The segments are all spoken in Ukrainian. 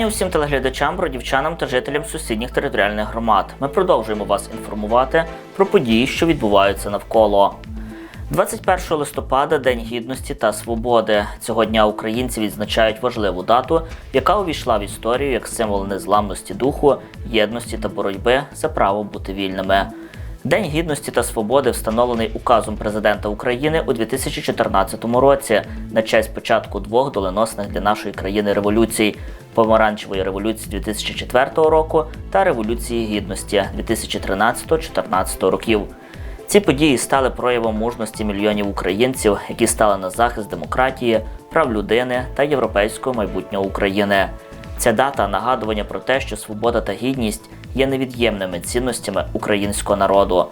Вітання усім телеглядачам, бродівчанам та жителям сусідніх територіальних громад. Ми продовжуємо вас інформувати про події, що відбуваються навколо. 21 листопада День гідності та свободи. Цього дня українці відзначають важливу дату, яка увійшла в історію як символ незламності духу, єдності та боротьби за право бути вільними. День гідності та свободи встановлений указом президента України у 2014 році на честь початку двох доленосних для нашої країни революцій помаранчевої революції 2004 року та революції гідності 2013-14 років. Ці події стали проявом мужності мільйонів українців, які стали на захист демократії, прав людини та європейського майбутнього України. Ця дата нагадування про те, що свобода та гідність є невід'ємними цінностями українського народу.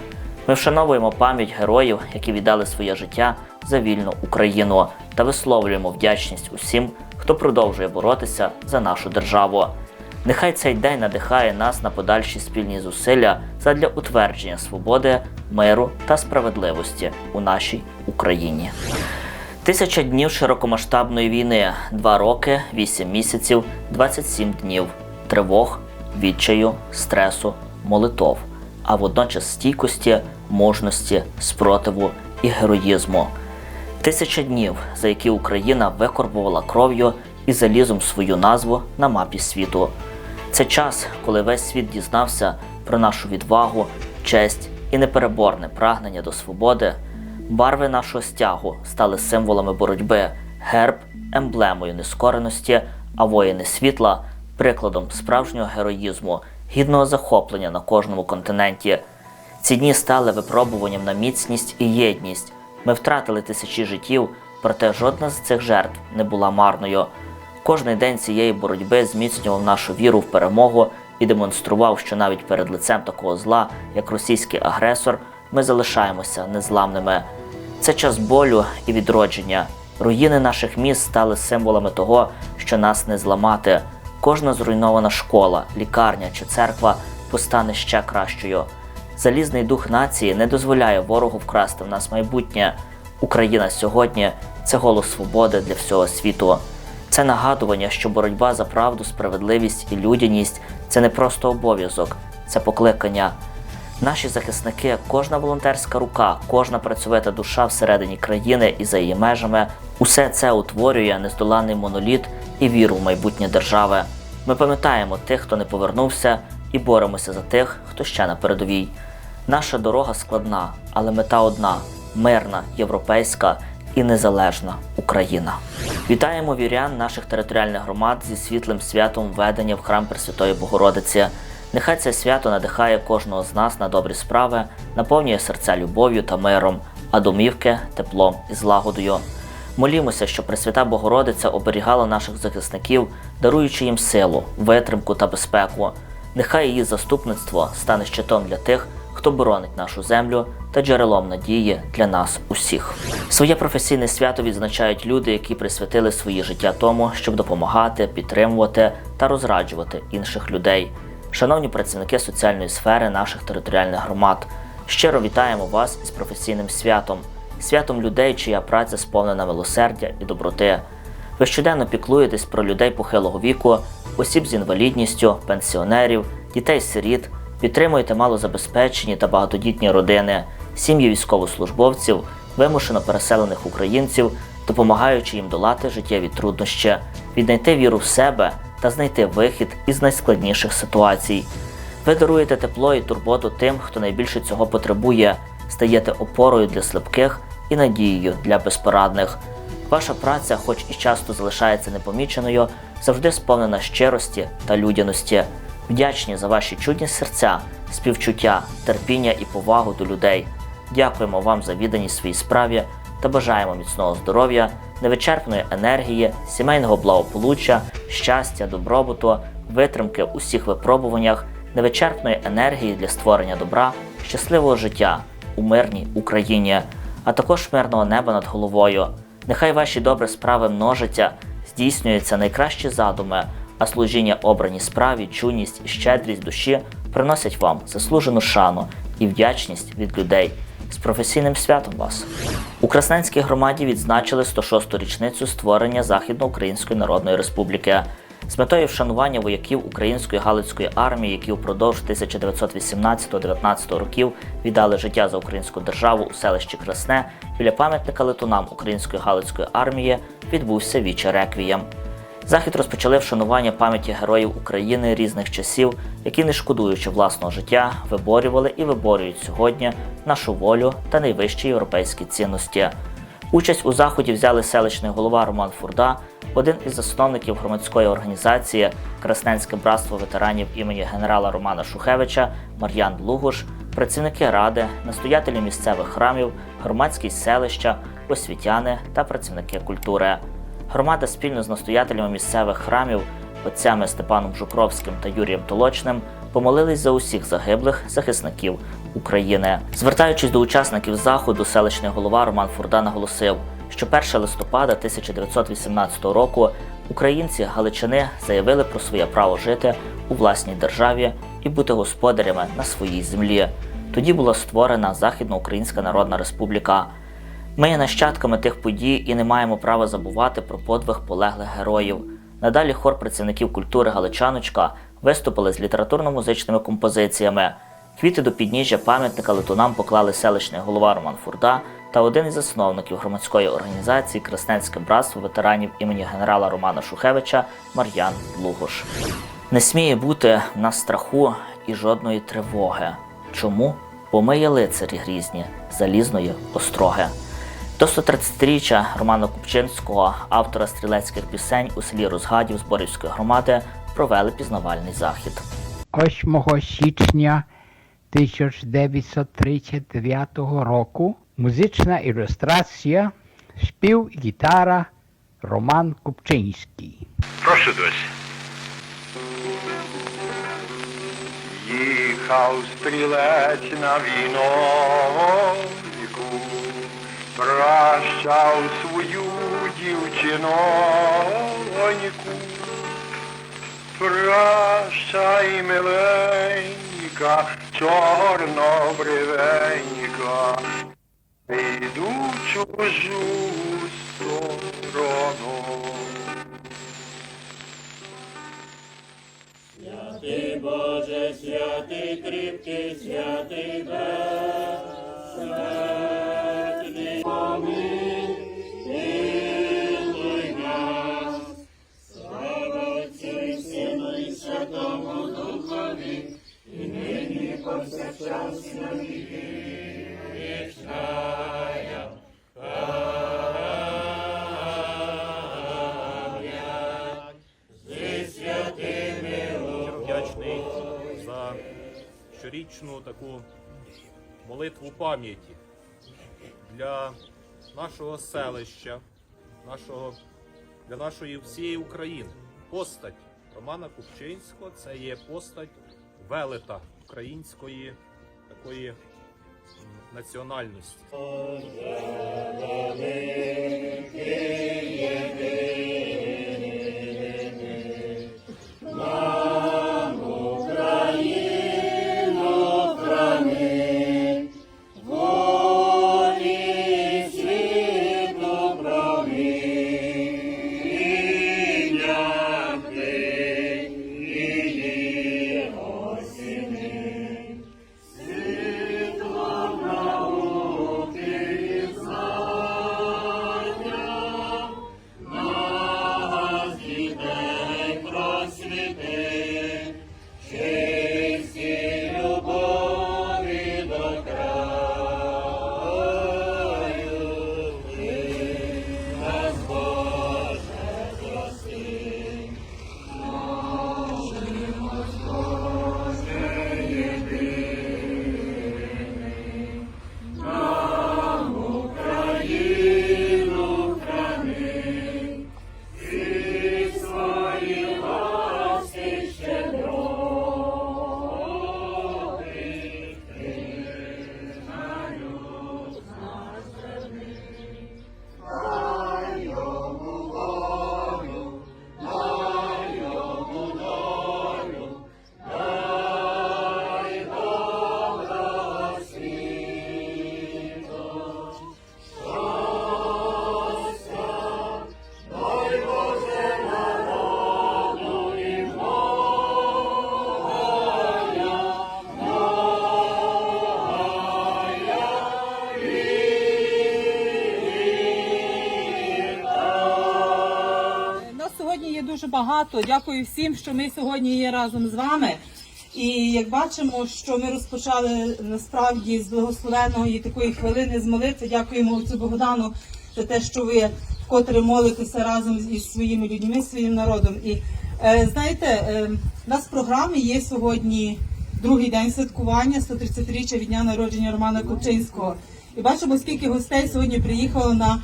Ми вшановуємо пам'ять героїв, які віддали своє життя за вільну Україну, та висловлюємо вдячність усім, хто продовжує боротися за нашу державу. Нехай цей день надихає нас на подальші спільні зусилля задля утвердження свободи, миру та справедливості у нашій Україні. Тисяча днів широкомасштабної війни, два роки, вісім місяців, 27 днів, тривог, відчаю, стресу, молитов, а водночас стійкості, мужності, спротиву і героїзму. Тисяча днів, за які Україна викорбувала кров'ю і залізом свою назву на мапі світу. Це час, коли весь світ дізнався про нашу відвагу, честь і непереборне прагнення до свободи. Барви нашого стягу стали символами боротьби, герб емблемою нескореності, а воїни світла прикладом справжнього героїзму, гідного захоплення на кожному континенті. Ці дні стали випробуванням на міцність і єдність. Ми втратили тисячі життів, проте жодна з цих жертв не була марною. Кожний день цієї боротьби зміцнював нашу віру в перемогу і демонстрував, що навіть перед лицем такого зла, як російський агресор, ми залишаємося незламними. Це час болю і відродження. Руїни наших міст стали символами того, що нас не зламати. Кожна зруйнована школа, лікарня чи церква постане ще кращою. Залізний дух нації не дозволяє ворогу вкрасти в нас майбутнє. Україна сьогодні це голос свободи для всього світу. Це нагадування, що боротьба за правду, справедливість і людяність це не просто обов'язок, це покликання. Наші захисники, кожна волонтерська рука, кожна працьовита душа всередині країни і за її межами, усе це утворює нездоланний моноліт і віру в майбутнє держави. Ми пам'ятаємо тих, хто не повернувся, і боремося за тих, хто ще на передовій. Наша дорога складна, але мета одна мирна, європейська і незалежна Україна. Вітаємо вірян наших територіальних громад зі світлим святом введення в храм Пресвятої Богородиці. Нехай це свято надихає кожного з нас на добрі справи, наповнює серця любов'ю та миром, а домівки теплом і злагодою. Молімося, щоб Пресвята Богородиця оберігала наших захисників, даруючи їм силу, витримку та безпеку. Нехай її заступництво стане щитом для тих, хто боронить нашу землю та джерелом надії для нас усіх. Своє професійне свято відзначають люди, які присвятили свої життя тому, щоб допомагати, підтримувати та розраджувати інших людей. Шановні працівники соціальної сфери наших територіальних громад, щиро вітаємо вас із професійним святом, святом людей, чия праця сповнена милосердя і доброти. Ви щоденно піклуєтесь про людей похилого віку, осіб з інвалідністю, пенсіонерів, дітей-сиріт, підтримуєте малозабезпечені та багатодітні родини, сім'ї військовослужбовців, вимушено переселених українців, допомагаючи їм долати життєві труднощі, віднайти віру в себе та знайти вихід із найскладніших ситуацій. Ви даруєте тепло і турботу тим, хто найбільше цього потребує, стаєте опорою для слабких і надією для безпорадних. Ваша праця, хоч і часто залишається непоміченою, завжди сповнена щирості та людяності. Вдячні за ваші чудні серця, співчуття, терпіння і повагу до людей. Дякуємо вам за відданість своїй справі та бажаємо міцного здоров'я, невичерпної енергії, сімейного благополуччя, щастя, добробуту, витримки в усіх випробуваннях, невичерпної енергії для створення добра, щасливого життя у мирній Україні, а також мирного неба над головою. Нехай ваші добрі справи множаться, здійснюються найкращі задуми, а служіння обраній справі, чуйність і щедрість душі приносять вам заслужену шану і вдячність від людей. З професійним святом вас! У Красненській громаді відзначили 106-ту річницю створення Західноукраїнської Народної Республіки. З метою вшанування вояків української галицької армії, які упродовж 1918-19 років віддали життя за українську державу у селищі Красне, біля пам'ятника летунам української галицької армії відбувся віче реквієм. Захід розпочали вшанування пам'яті героїв України різних часів, які, не шкодуючи власного життя, виборювали і виборюють сьогодні нашу волю та найвищі європейські цінності. Участь у заході взяли селищний голова Роман Фурда, один із засновників громадської організації Красненське братство ветеранів імені генерала Романа Шухевича Мар'ян Лугуш, працівники ради, настоятелі місцевих храмів, громадськість селища, освітяни та працівники культури. Громада спільно з настоятелями місцевих храмів, отцями Степаном Жукровським та Юрієм Толочним помолились за усіх загиблих захисників України. Звертаючись до учасників заходу, селищний голова Роман Фурда наголосив, що 1 листопада 1918 року українці Галичини заявили про своє право жити у власній державі і бути господарями на своїй землі. Тоді була створена Західноукраїнська Народна Республіка. Ми є нащадками тих подій і не маємо права забувати про подвиг полеглих героїв. Надалі хор працівників культури Галичаночка виступили з літературно-музичними композиціями. Квіти до підніжжя пам'ятника летунам поклали селищний голова Роман Фурда та один із засновників громадської організації Красненське братство ветеранів імені генерала Романа Шухевича Мар'ян Лугош. Не сміє бути в нас страху і жодної тривоги. Чому? Бо ми є лицарі грізні, залізної остроги. До 130-річчя Романа Купчинського, автора стрілецьких пісень у селі Розгадів Зборівської громади, провели пізнавальний захід. 8 січня 1939 року музична ілюстрація, спів і гітара Роман Купчинський. Прошу досі. Їхав стрілець на війноньку, прощав свою дівчиноньку. Прощай, миленька, чорнобривенька, йду чужу сторону. Щиро вдячний за щорічну таку молитву пам'яті для нашого селища, нашого, для нашої всієї України. Постать Романа Купчинського це є постать велета української такої національності. Великий багато. Дякую всім, що ми сьогодні є разом з вами. І як бачимо, що ми розпочали насправді з благословенної такої хвилини з молитви. Дякуємо отцю Богдану за те, що ви вкотре молитеся разом із своїми людьми, своїм народом. І е, знаєте, е, у нас в програмі є сьогодні другий день святкування 130-річчя від дня народження Романа Купчинського. І бачимо, скільки гостей сьогодні приїхало на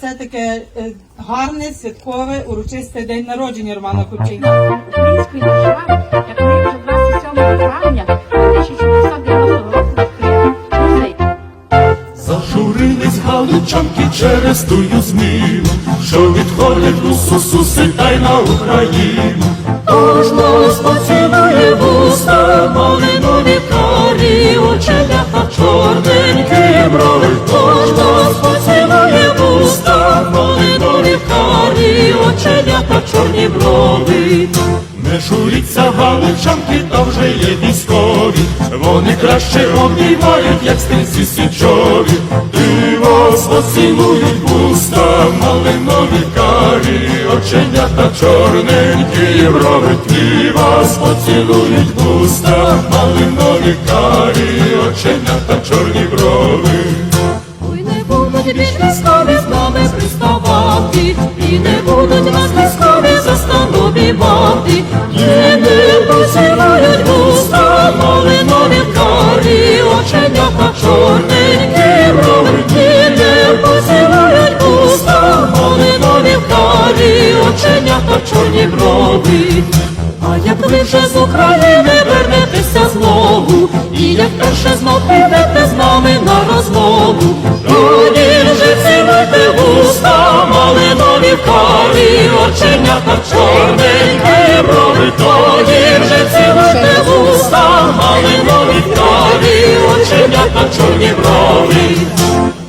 це таке е, гарне святкове урочисте день народження Романа Купчинського. Української держави, як ми вже 27 травня 1990 року музей. Зажурились галичанки через тую зміну, що відходить у сусуси та й на Україну. Тож нас поцілує вуста, малинові карі, оченята чорненькі брови. Тож нас поцілує чорні брови. Не журіться галичанки, та вже є військові, вони краще обіймають, як стрільці січові. І вас поцілують вуста, малинові карі, оченята чорненькі брови. І вас поцілують вуста, малинові карі, оченята чорні брови. Ой, не будуть більш військові і не будуть нас військові за станові мати. І не поцілують вуста, малинові карі, оченята чорненькі брови. І не поцілують вуста, малинові карі, оченята чорні брови. А як ви вже з України вернетеся знову, і як перше знов підете з нами на розмову, тоді вже цілуйте вуста, малинові карі, оченята чорненькі брови, тоді вже цілуйте вуста, малинові карі, оченята чорні брови.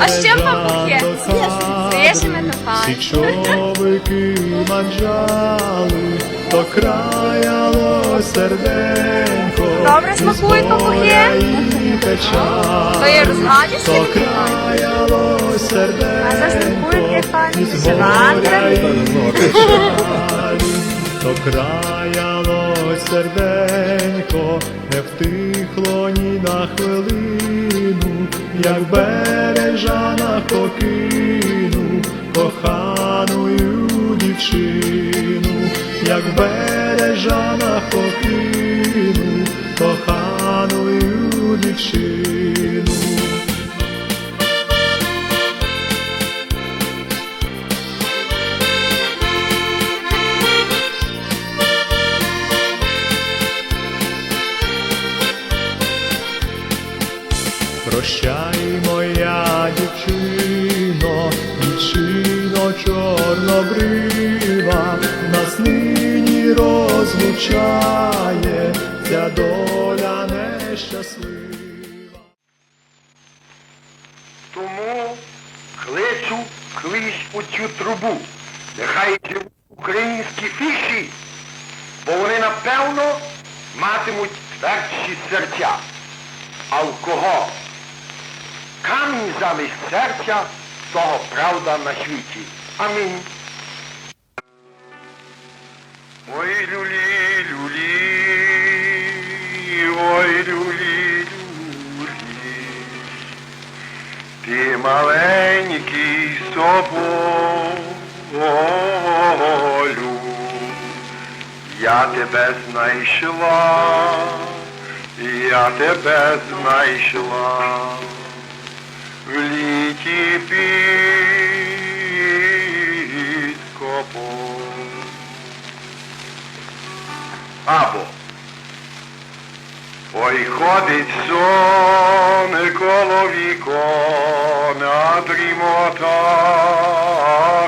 А? З свіжими топами. Січовики манджали, то краяло серденько. Добре смакують папухи? То є розгадісті? То краяло серденько. А заступують як пані. То краяло серденько, не втихло ні на хвилину, як бережана покину коханою дівчину, як бережана покину коханою дівчину. Розлучає ця доля нещаслива. Тому кличу клич у цю трубу. Нехай живуть українські фіші, бо вони напевно матимуть твердші серця. А в кого камінь замість серця, того правда на світі. Амінь. Ой, люлі, люлі, тебе знайшла, я тебе знайшла в літі під копом. Або Ой, ходить сон коло вікон, а дрімота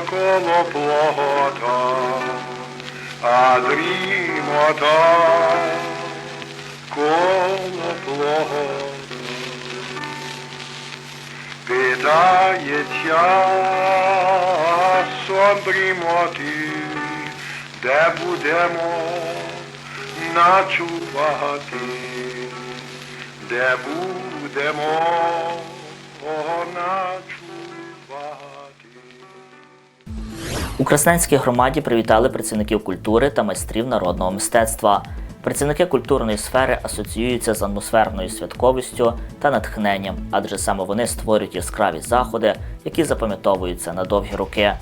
коло плота, а дрімота коло плота. Питається дрімоти, де будемо ночувати, де будемо ночувати. У Красненській громаді привітали працівників культури та майстрів народного мистецтва. Працівники культурної сфери асоціюються з атмосферною святковістю та натхненням, адже саме вони створюють яскраві заходи, які запам'ятовуються на довгі роки.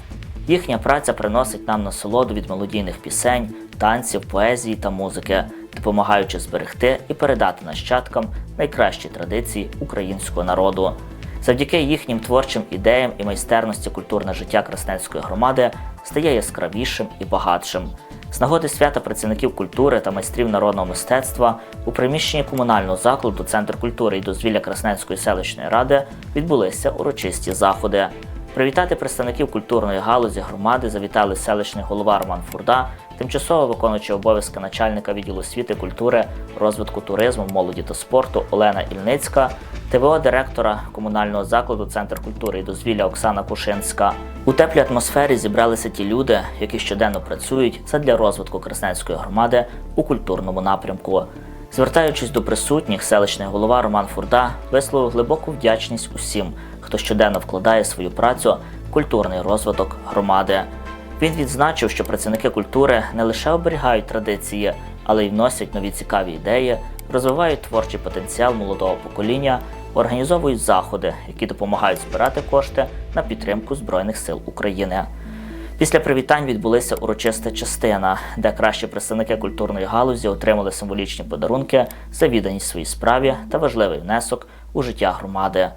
Їхня праця приносить нам насолоду від мелодійних пісень, танців, поезії та музики, допомагаючи зберегти і передати нащадкам найкращі традиції українського народу. Завдяки їхнім творчим ідеям і майстерності культурне життя Красненської громади стає яскравішим і багатшим. З нагоди свята працівників культури та майстрів народного мистецтва у приміщенні комунального закладу Центр культури і дозвілля Красненської селищної ради відбулися урочисті заходи. Привітати представників культурної галузі громади завітали селищний голова Роман Фурда, тимчасово виконуючий обов'язки начальника відділу освіти, культури, розвитку туризму, молоді та спорту Олена Ільницька, ТВО директора комунального закладу Центр культури і дозвілля Оксана Кушинська. У теплій атмосфері зібралися ті люди, які щоденно працюють задля розвитку Красненської громади у культурному напрямку. Звертаючись до присутніх, селищний голова Роман Фурда висловив глибоку вдячність усім, хто щоденно вкладає свою працю в культурний розвиток громади. Він відзначив, що працівники культури не лише оберігають традиції, але й вносять нові цікаві ідеї, розвивають творчий потенціал молодого покоління, організовують заходи, які допомагають збирати кошти на підтримку Збройних сил України. Після привітань відбулася урочиста частина, де кращі представники культурної галузі отримали символічні подарунки за відданість своїй справі та важливий внесок у життя громади.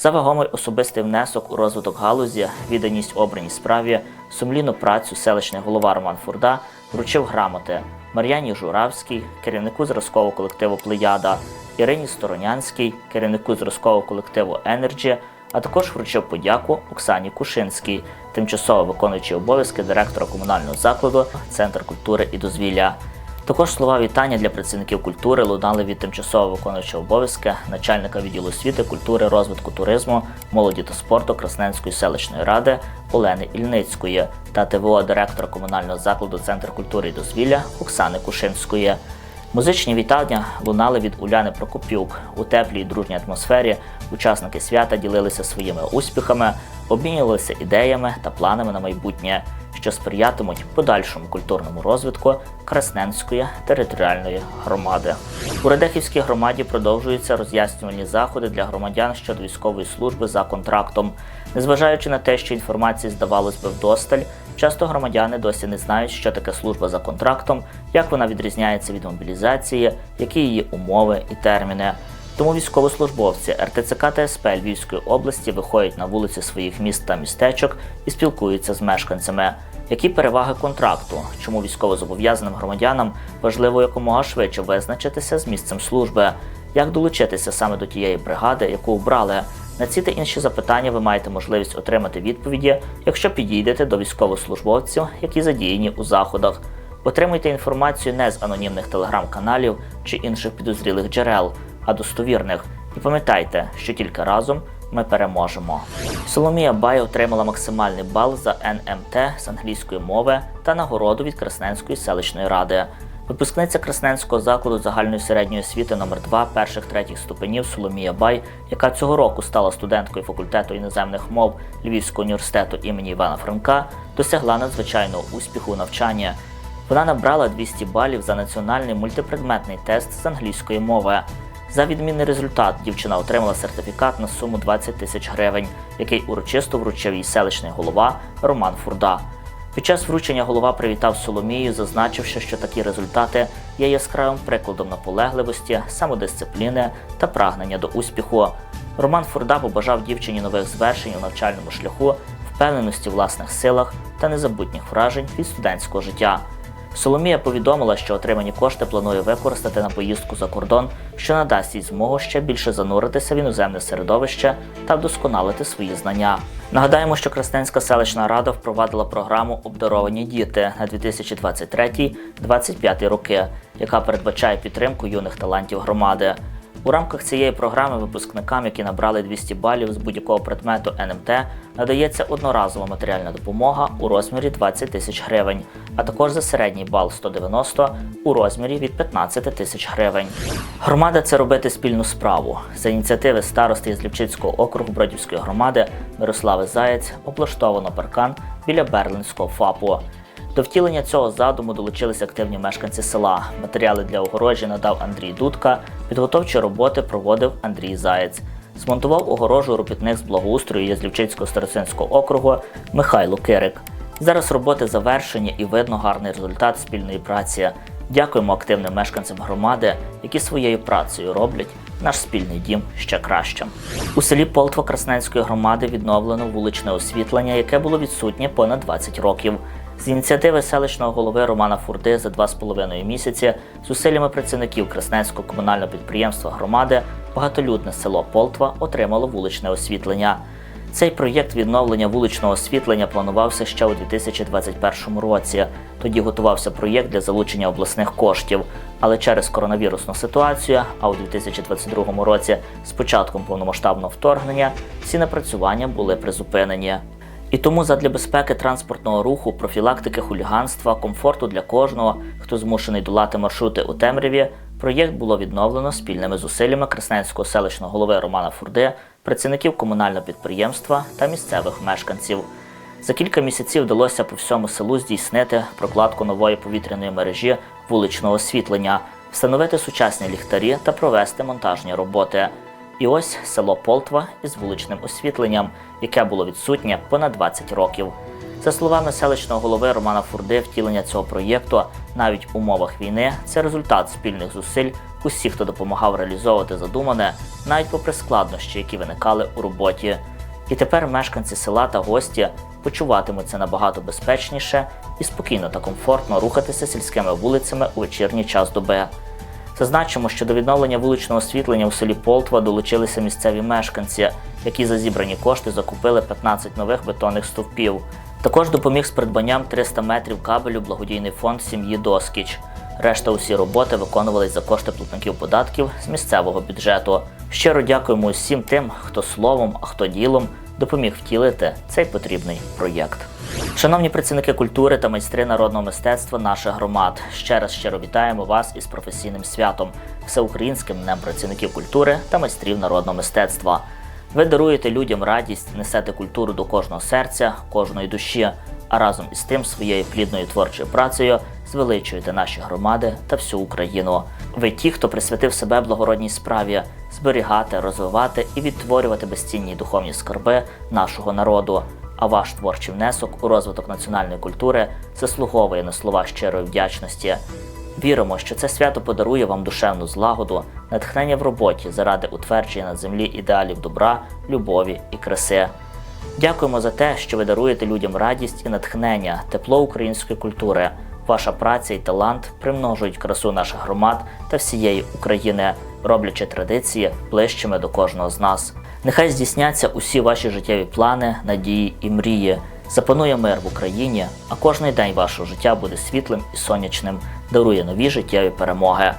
За вагомий особистий внесок у розвиток галузі, відданість обраній справі, сумлінну працю селищний голова Роман Фурда вручив грамоти Мар'яні Журавській, керівнику зразкового колективу Плеяда, Ірині Сторонянській, керівнику зразкового колективу Енерджі, а також вручив подяку Оксані Кушинській, тимчасово виконуючій обов'язки директора комунального закладу Центр культури і дозвілля. Також слова вітання для працівників культури лунали від тимчасово виконуючого обов'язки начальника відділу освіти, культури, розвитку туризму, молоді та спорту Красненської селищної ради Олени Ільницької та ТВО директора комунального закладу Центр культури і дозвілля Оксани Кушинської. Музичні вітання лунали від Уляни Прокопюк. У теплій і дружній атмосфері учасники свята ділилися своїми успіхами, обмінювалися ідеями та планами на майбутнє, що сприятимуть подальшому культурному розвитку Красненської територіальної громади. У Радехівській громаді продовжуються роз'яснювальні заходи для громадян щодо військової служби за контрактом. Незважаючи на те, що інформації здавалось би вдосталь, часто громадяни досі не знають, що таке служба за контрактом, як вона відрізняється від мобілізації, які її умови і терміни. Тому військовослужбовці РТЦК та СП Львівської області виходять на вулиці своїх міст та містечок і спілкуються з мешканцями. Які переваги контракту? Чому військовозобов'язаним громадянам важливо якомога швидше визначитися з місцем служби? Як долучитися саме до тієї бригади, яку обрали? На ці та інші запитання ви маєте можливість отримати відповіді, якщо підійдете до військовослужбовців, які задіяні у заходах. Отримуйте інформацію не з анонімних телеграм-каналів чи інших підозрілих джерел, а достовірних. І пам'ятайте, що тільки разом ми переможемо. Соломія Бай отримала максимальний бал за НМТ з англійської мови та нагороду від Красненської селищної ради. Випускниця Красненського закладу загальної середньої освіти номер 2 перших третіх ступенів Соломія Бай, яка цього року стала студенткою факультету іноземних мов Львівського університету імені Івана Франка, досягла надзвичайного успіху у навчанні. Вона набрала 200 балів за національний мультипредметний тест з англійської мови. За відмінний результат дівчина отримала сертифікат на суму 20 тисяч гривень, який урочисто вручив їй селищний голова Роман Фурда. Під час вручення голова привітав Соломію, зазначивши, що такі результати є яскравим прикладом наполегливості, самодисципліни та прагнення до успіху. Роман Фурда побажав дівчині нових звершень у навчальному шляху, впевненості в власних силах та незабутніх вражень від студентського життя. Соломія повідомила, що отримані кошти планує використати на поїздку за кордон, що надасть їй змогу ще більше зануритися в іноземне середовище та вдосконалити свої знання. Нагадаємо, що Красненська селищна рада впровадила програму Обдаровані діти на 2023-2025 роки, яка передбачає підтримку юних талантів громади. У рамках цієї програми випускникам, які набрали 200 балів з будь-якого предмету НМТ, надається одноразова матеріальна допомога у розмірі 20 тисяч гривень, а також за середній бал 190 у розмірі від 15 тисяч гривень. Громада це робити спільну справу. За ініціативи старости із Ліпчицького округу Бродівської громади Мирослави Заєць облаштовано паркан біля Берлінського ФАПу. До втілення цього задуму долучилися активні мешканці села. Матеріали для огорожі надав Андрій Дудка, підготовчі роботи проводив Андрій Заєць. Змонтував огорожу робітник з благоустрою Язлівчицького старосинського округу Михайло Кирик. Зараз роботи завершені і видно гарний результат спільної праці. Дякуємо активним мешканцям громади, які своєю працею роблять наш спільний дім ще кращим. У селі Полтва Красненської громади відновлено вуличне освітлення, яке було відсутнє понад 20 років. З ініціативи селищного голови Романа Фурди за два з половиною місяці зусиллями працівників Красненського комунального підприємства громади багатолюдне село Полтва отримало вуличне освітлення. Цей проєкт відновлення вуличного освітлення планувався ще у 2021 році. Тоді готувався проєкт для залучення обласних коштів, але через коронавірусну ситуацію, а у 2022 році з початком повномасштабного вторгнення всі напрацювання були призупинені. І тому задля безпеки транспортного руху, профілактики хуліганства, комфорту для кожного, хто змушений долати маршрути у темряві, проєкт було відновлено спільними зусиллями Красненського селищного голови Романа Фурди, працівників комунального підприємства та місцевих мешканців. За кілька місяців вдалося по всьому селу здійснити прокладку нової повітряної мережі вуличного освітлення, встановити сучасні ліхтарі та провести монтажні роботи. І ось село Полтва із вуличним освітленням, яке було відсутнє понад 20 років. За словами селищного голови Романа Фурди, втілення цього проєкту навіть в умовах війни це результат спільних зусиль усіх, хто допомагав реалізовувати задумане, навіть попри складнощі, які виникали у роботі. І тепер мешканці села та гості почуватимуться набагато безпечніше і спокійно та комфортно рухатися сільськими вулицями у вечірній час доби. Зазначимо, що до відновлення вуличного освітлення у селі Полтва долучилися місцеві мешканці, які за зібрані кошти закупили 15 нових бетонних стовпів. Також допоміг з придбанням 300 метрів кабелю благодійний фонд сім'ї Доскіч. Решта усі роботи виконувались за кошти платників податків з місцевого бюджету. Щиро дякуємо усім тим, хто словом, а хто ділом допоміг втілити цей потрібний проєкт. Шановні працівники культури та майстри народного мистецтва наших громад, ще раз щиро вітаємо вас із професійним святом, всеукраїнським днем працівників культури та майстрів народного мистецтва. Ви даруєте людям радість, несете культуру до кожного серця, кожної душі, а разом із тим своєю плідною творчою працею звеличуєте наші громади та всю Україну. Ви ті, хто присвятив себе благородній справі, зберігати, розвивати і відтворювати безцінні духовні скарби нашого народу. А ваш творчий внесок у розвиток національної культури заслуговує на слова щирої вдячності. Віримо, що це свято подарує вам душевну злагоду, натхнення в роботі заради утвердження на землі ідеалів добра, любові і краси. Дякуємо за те, що ви даруєте людям радість і натхнення, тепло української культури. Ваша праця і талант примножують красу наших громад та всієї України, роблячи традиції ближчими до кожного з нас. Нехай здійсняться усі ваші життєві плани, надії і мрії. Запанує мир в Україні, а кожний день вашого життя буде світлим і сонячним, дарує нові життєві перемоги.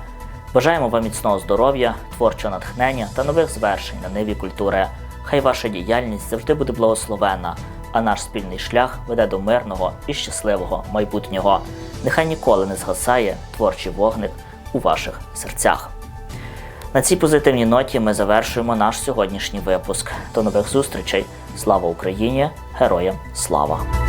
Бажаємо вам міцного здоров'я, творчого натхнення та нових звершень на ниві культури. Хай ваша діяльність завжди буде благословенна, а наш спільний шлях веде до мирного і щасливого майбутнього. Нехай ніколи не згасає творчий вогник у ваших серцях. На цій позитивній ноті ми завершуємо наш сьогоднішній випуск. До нових зустрічей. Слава Україні! Героям слава!